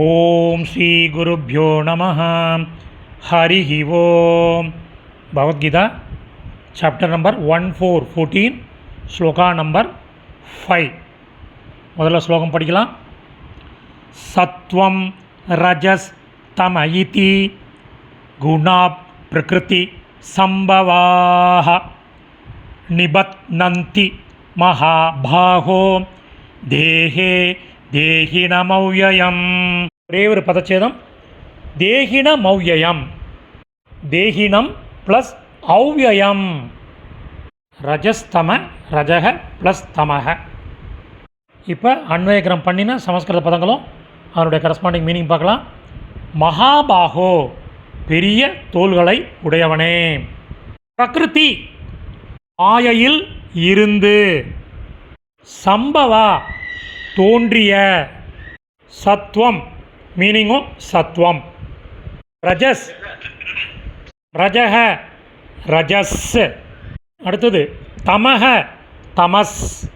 ஓம் ஸ்ரீ குருப்பியோ நம ஹரி ஓம் Bhagavad Gita chapter number one four fourteen shloka number five முதல்ல ஸ்லோகம் படிக்கலாம் சத்வம் ரஜஸ் தம இதி குணா பிரகிருதி சம்பவாக நிபத்னந்தி மகாபாகோ தேகின மௌயம் ஒரே ஒரு பதச்சேதம். தேகினமௌயம் தேகினம் ப்ளஸ் ஔவ்யயம் ரஜஸ்தம ரஜக ப்ளஸ் தமக. இப்போ அன்வயக்கிரம் பண்ணின சமஸ்கிருத பதங்களும் அதனுடைய கரஸ்பாண்டிங் மீனிங் பார்க்கலாம். மகாபாகோ பெரிய தோள்களை உடையவனே. பிரகிருதி மாயையில் இருந்து. சம்பவா தோன்றிய சத்வம். மீனிங்கும் சத்வம். ரஜஸ். ரஜக. ரஜஸ். அடுத்தது தமக தமஸ்.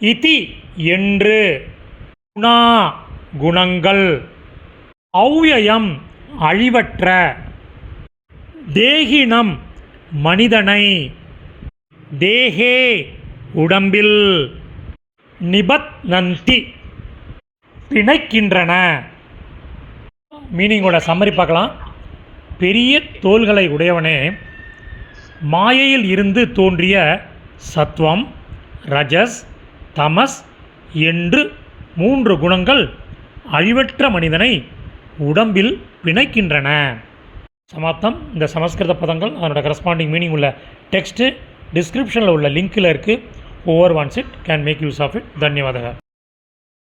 இதி என்று. குணா. குணங்கள். அவ்யயம் அழிவற்ற. தேகினம் மனிதனை. தேகே உடம்பில். நிபத் நந்தி பிணைக்கின்றன மீனிங்கோட சம்மரி பார்க்கலாம். பெரிய தோள்களை உடையவனே மாயையில் இருந்து தோன்றிய சத்வம் ரஜஸ் தமஸ் என்று மூன்று குணங்கள் அழிவற்ற மனிதனை உடம்பில் பிணைக்கின்றன. சமாப்தம். இந்த சமஸ்கிருத பதங்கள் அதனோட கரஸ்பாண்டிங் மீனிங் உள்ள டெக்ஸ்ட்டு டிஸ்கிரிப்ஷனில் உள்ள லிங்க்கில் இருக்குது whoever wants it can make use of it. Dhanyavadaha.